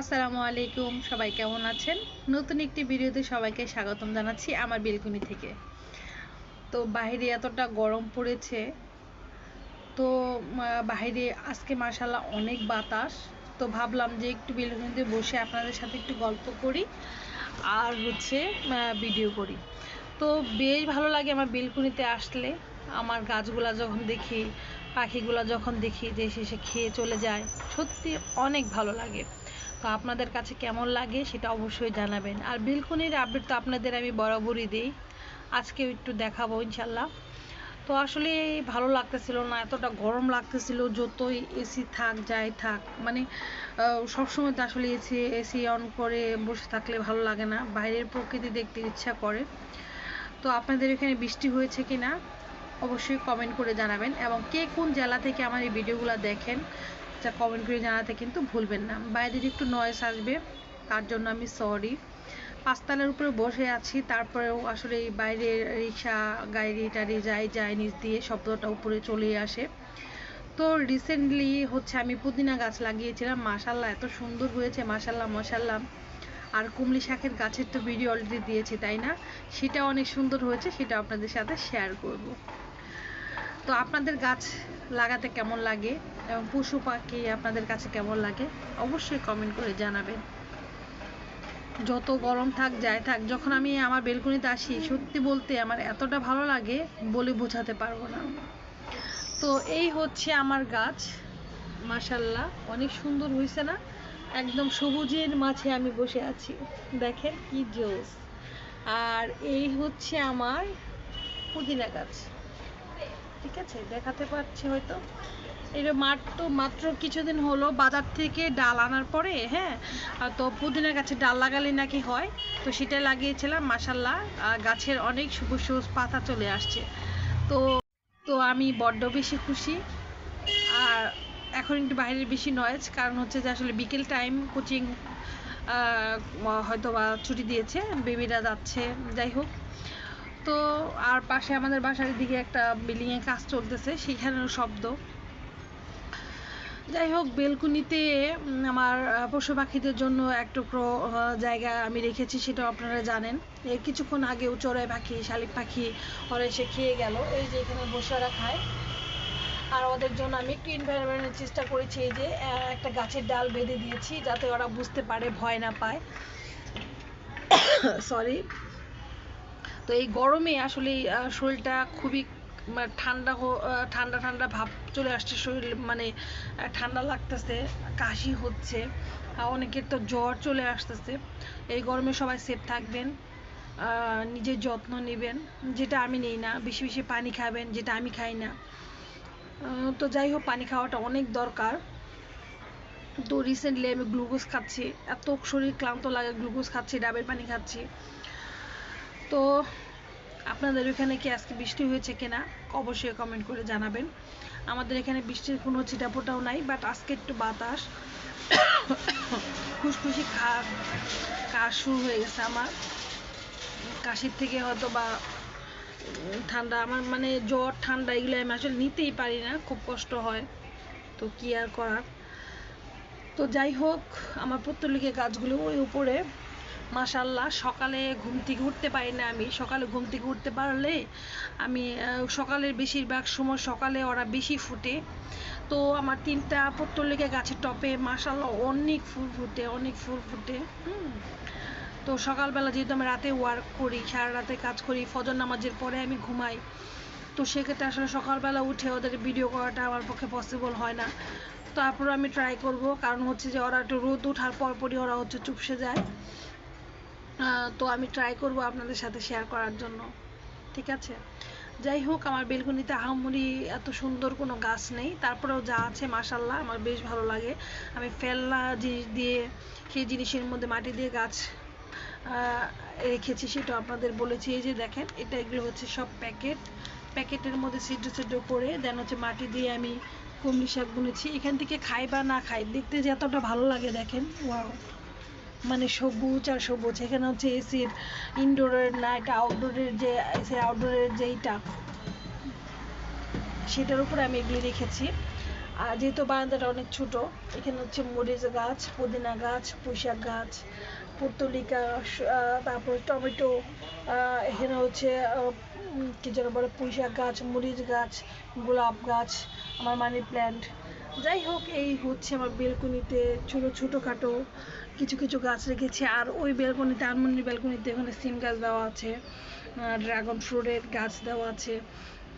আসসালামু আলাইকুম, সবাই কেমন আছেন? নতুন একটি ভিডিওতে সবাইকে স্বাগতম জানাচ্ছি আমার বেলকুনি থেকে। তো বাইরে এতটা গরম পড়েছে, তো বাইরে আজকে মাসাল্লাহ অনেক বাতাস। তো ভাবলাম যে একটু বেলকুনিতে বসে আপনাদের সাথে একটু গল্প করি আর হচ্ছে ভিডিও করি। তো বেশ ভালো লাগে আমার বেলকুনিতে আসলে। আমার গাছগুলা যখন দেখি, পাখিগুলা যখন দেখি যে শেষে খেয়ে চলে যায়, সত্যি অনেক ভালো লাগে। তো আপনাদের কাছে কেমন লাগে সেটা অবশ্যই জানাবেন। আর বেলকুনির আপডেট তো আপনাদের আমি বরাবরই দিই। আজকেও একটু দেখাবো ইনশাল্লাহ। তো আসলে ভালো লাগতেছিল না, এতটা গরম লাগতেছিল, যতই এসি থাক, যাই থাক। মানে সবসময় তো আসলে এসি এসি অন করে বসে থাকলে ভালো লাগে না। বাইরের প্রকৃতি দেখতে ইচ্ছা করে। তো আপনাদের এখানে বৃষ্টি হয়েছে কি না অবশ্যই কমেন্ট করে জানাবেন। এবং কে কোন জেলা থেকে আমার এই ভিডিওগুলো দেখেন যা কমেন্ট করে জানাতে কিন্তু ভুলবেন না। বাইরের একটু নয়েস আসবে, তার জন্য আমি সরি পাঁচতলার উপরে বসে আছি, তারপরেও আসলে এই বাইরে রিক্সা, গাড়ি, টাড়ি যায় যায় নিচ দিয়ে শব্দটা উপরে চলে আসে। তো রিসেন্টলি হচ্ছে আমি পুদিনা গাছ লাগিয়েছিলাম। মাশাল্লাহ এত সুন্দর হয়েছে। মাশাল্লাহ মাশাল্লাহ আর কুমলি শাকের গাছের তো ভিডিও অলরেডি দিয়েছি, তাই না? সেটা অনেক সুন্দর হয়েছে, সেটা আপনাদের সাথে শেয়ার করব। তো আপনাদের গাছ লাগাতে কেমন লাগে? এবং পশু পাখি আপনাদের কাছে কেমন লাগে? অবশ্যই কমেন্ট করে জানাবেন। যত গরম থাক, যাই থাক, যখন আমি আমার বেলকনিতে আসি, সত্যি বলতে আমার এতটা ভালো লাগে বলে বোঝাতে পারব না। তো এই হচ্ছে আমার গাছ। মাশাল্লাহ, অনেক সুন্দর হয়েছে না? একদম সবুজের মাঝে আমি বসে আছি। দেখেন কি জোস। আর এই হচ্ছে আমার পুদিনা গাছ। ঠিক আছে, দেখাতে পারছি হয়তো। এটা মাত্র মাত্র কিছুদিন হলো বাজার থেকে ডাল আনার পরে হ্যাঁ তো পুদিনা গাছের ডাল লাগালে নাকি হয়। তো সেটা লাগিয়েছিলাম মাসাল্লাহ গাছের অনেক সবুজ সবুজ পাতা চলে আসছে। তো তো আমি বড্ড বেশি খুশি। আর এখন একটু বাইরের বেশি নয়েজ কারণ হচ্ছে যে আসলে বিকেল টাইম কোচিং হয়তো বা ছুটি দিয়েছে, বেবিরা যাচ্ছে, যাই হোক। তো আর পাশে আমাদের বাসার দিকে একটা বিল্ডিং এর কাজ চলতেছে সেখানেও শব্দ। যাই হোক, বেলকুনিতে আমার পশু পাখিদের জন্য এক টুকরো জায়গা আমি রেখেছি, সেটাও আপনারা জানেন। এই কিছুক্ষণ আগেও চড়াই পাখি, শালিক পাখি ওরা এসে খেয়ে গেল। এই যে এখানে বসে ওরা খায়। আর ওদের জন্য আমি একটু এনভায়রনমেন্টের চেষ্টা করেছি, এই যে একটা গাছের ডাল বেঁধে দিয়েছি, যাতে ওরা বুঝতে পারে, ভয় না পায়। সরি তো এই গরমে আসলে শরীরটা খুবই ঠান্ডা ঠান্ডা ঠান্ডা ভাব চলে আসছে শরীর মানে ঠান্ডা লাগতেছে, কাশি হচ্ছে অনেকের তো জ্বর চলে আসতেছে। এই গরমে সবাই সেফ থাকবেন নিজের যত্ন নেবেন, যেটা আমি নেই না, বেশি বেশি পানি খাবেন, যেটা আমি খাই না। তো যাই হোক, পানি খাওয়াটা অনেক দরকার। তো রিসেন্টলি আমি গ্লুকোজ খাচ্ছি, এত শরীর ক্লান্ত লাগে, গ্লুকোজ খাচ্ছি, ডাবের পানি খাচ্ছি। তো আপনাদের ওখানে কি আজকে বৃষ্টি হয়েছে কিনা, অবশ্যই কমেন্ট করে জানাবেন। আমাদের এখানে বৃষ্টির কোনো ছিটাফোটাও নাই বাট আজকে একটু বাতাস। খুশখুশি খা কাশ শুরু হয়ে গেছে আমার। কাশির থেকে হয়তো বা ঠান্ডা, আমার মানে জ্বর, ঠান্ডা এগুলো আমি আসলে নিতেই পারি না, খুব কষ্ট হয়। তো কি আর করার? তো যাই হোক, আমার পত্তলিকে গাছগুলো ওই উপরে। মাশাল্লাহ সকালে ঘুম থেকে উঠতে পারি না আমি। সকালে ঘুম থেকে উঠতে পারলে আমি সকালের বেশিরভাগ সময় সকালে ওরা বেশি ফুটে। তো আমার তিনটা পত্তলিকা গাছের টপে মাশাল্লাহ অনেক ফুল ফুটে, অনেক ফুল ফুটে। তো সকালবেলা যেহেতু আমি রাতে ওয়ার্ক করি, সারা রাতে কাজ করি, ফজর নামাজের পরে আমি ঘুমাই। তো সেক্ষেত্রে আসলে সকালবেলা উঠে ওদের ভিডিও করাটা আমার পক্ষে পসিবল হয় না। তারপর আমি ট্রাই করব, কারণ হচ্ছে যে ওরা একটু রোদ ওঠার পরপরই ওরা হচ্ছে চুপসে যায়। তো আমি ট্রাই করব আপনাদের সাথে শেয়ার করার জন্য। ঠিক আছে? যাই হোক, আমার বেলকুনিতে আহামরি এত সুন্দর কোনো গাছ নেই। তারপরেও যা আছে মাসাল্লাহ আমার বেশ ভালো লাগে। আমি ফেলনা জিনিস দিয়ে, সেই জিনিসের মধ্যে মাটি দিয়ে গাছ রেখেছি, সেটা আপনাদের বলেছি। এই যে দেখেন, এটা এগুলো হচ্ছে সব প্যাকেট। প্যাকেটের মধ্যে ছিদ্র ছিদ্র করে, দেন হচ্ছে মাটি দিয়ে আমি কুমড়ি শাক বুনেছি। এখান থেকে খাই বা না খাই, দেখতে যে এতটা ভালো লাগে, দেখেন, ওয়াও। মানে সবুজ আর সবুজ। এখানে হচ্ছে এসির ইনডোরের না এটা আউটডোরের যে এসি আউটডোরের যেইটা সেটার উপরে আমি এগুলি রেখেছি। আর যেহেতু বারান্দাটা অনেক ছোট, এখানে হচ্ছে মরিচ গাছ, পুদিনা গাছ, পুঁইশাক গাছ পুর্তলিকা তারপর টমেটো এখানে হচ্ছে কি যেন বলে, পুঁইশাক গাছ, মরিচ গাছ, গোলাপ গাছ, আমার মানি প্ল্যান্ট যাই হোক, এই হচ্ছে আমার বেলকনিতে ছোট, ছোটোখাটো কিছু কিছু গাছ রেখেছি। আর ওই বেলকনিতে আনমন্ডির বেলকনিতে ওখানে সিম গাছ দেওয়া আছে ড্রাগন ফ্রুটের গাছ দেওয়া আছে।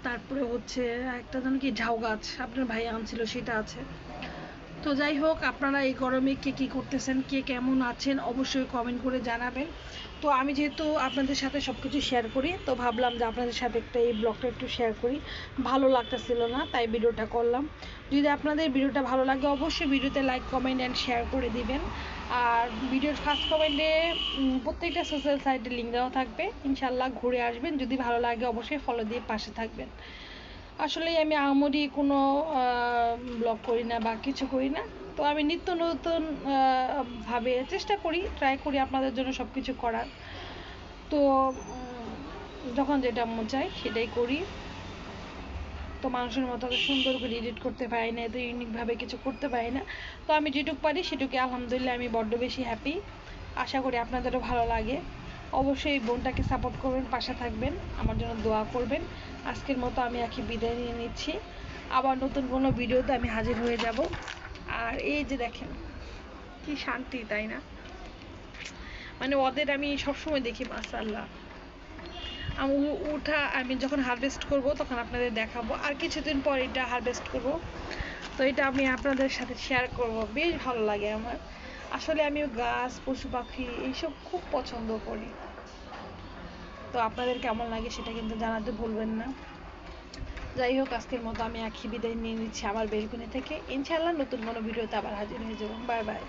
তারপরে হচ্ছে একটা যেন কি ঝাউ গাছ, আপনার ভাই আনছিল, সেটা আছে। তো যাই হোক, আপনারা এই গরমে কে কী করতেছেন, কে কেমন আছেন, অবশ্যই কমেন্ট করে জানাবেন। তো আমি যেহেতু আপনাদের সাথে সব কিছু শেয়ার করি, তো ভাবলাম যে আপনাদের সাথে একটা এই ব্লগটা একটু শেয়ার করি। ভালো লাগতেছিল না, তাই ভিডিওটা করলাম। যদি আপনাদের ভিডিওটা ভালো লাগে, অবশ্যই ভিডিওতে লাইক কমেন্ট অ্যান্ড শেয়ার করে দিবেন। আর ভিডিওর ফার্স্ট কমেন্টে প্রত্যেকটা সোশ্যাল সাইটে লিঙ্ক দেওয়া থাকবে। ইনশাল্লাহ ঘুরে আসবেন। যদি ভালো লাগে, অবশ্যই ফলো দিয়ে পাশে থাকবেন। আসলে আমি আমরি কোনো ব্লগ করি না বা কিছু করি না। তো আমি নিত্য নতুন ভাবে চেষ্টা করি ট্রাই করি আপনাদের জন্য সব কিছু করার। তো যখন যেটা মন চায় সেটাই করি। তো মানুষের মতো সুন্দর করে এডিট করতে পারি না, এত ইউনিকভাবে কিছু করতে পারি না। তো আমি যেটুকু পারি সেটুকু, আলহামদুলিল্লাহ আমি বড্ড বেশি হ্যাপি আশা করি আপনাদেরও ভালো লাগে। অবশ্যই এই বোনটাকে সাপোর্ট করবেন, পাশে থাকবেন, আমার জন্য দোয়া করবেন। আজকের মতো আমি আখি বিদায় নিয়ে নিচ্ছি। আবার নতুন কোনো ভিডিওতে আমি হাজির হয়ে যাব। আর এই যে দেখেন, কি শান্তি, তাই না? মানে ওদের আমি সবসময় দেখি মাসাল্লাহ আমি উঠা আমি যখন হারভেস্ট করব, তখন আপনাদের দেখাবো। আর কিছুদিন পর এটা হারভেস্ট করব। তো এটা আমি আপনাদের সাথে শেয়ার করব। বেশ ভালো লাগে আমার। আসলে আমি গাছ, পশু পাখি এইসব খুব পছন্দ করি। তো আপনাদের কেমন লাগে সেটা কিন্তু জানাতে ভুলবেন না। যাই হোক, আজকের মতো আমি আখি বিদায় নিয়ে নিচ্ছি আমার বেলকুনি থেকে। ইনশাল্লাহ নতুন কোনো ভিডিওতে আবার হাজির হয়ে যাব। Bye bye.